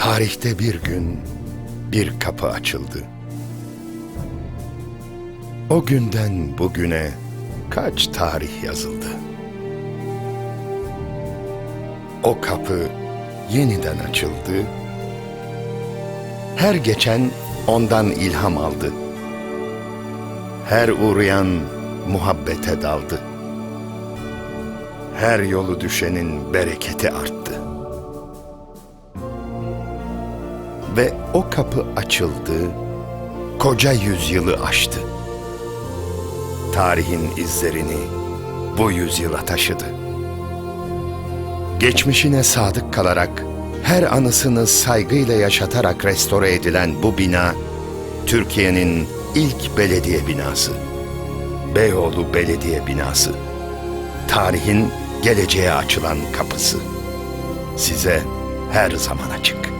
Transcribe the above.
Tarihte bir gün bir kapı açıldı. O günden bugüne kaç tarih yazıldı. O kapı yeniden açıldı. Her geçen ondan ilham aldı. Her uğrayan muhabbete daldı. Her yolu düşenin bereketi arttı. Ve o kapı açıldı, koca yüzyılı aştı. Tarihin izlerini bu yüzyıla taşıdı. Geçmişine sadık kalarak, her anısını saygıyla yaşatarak restore edilen bu bina, Türkiye'nin ilk belediye binası. Beyoğlu Belediye Binası. Tarihin geleceğe açılan kapısı. Size her zaman açık.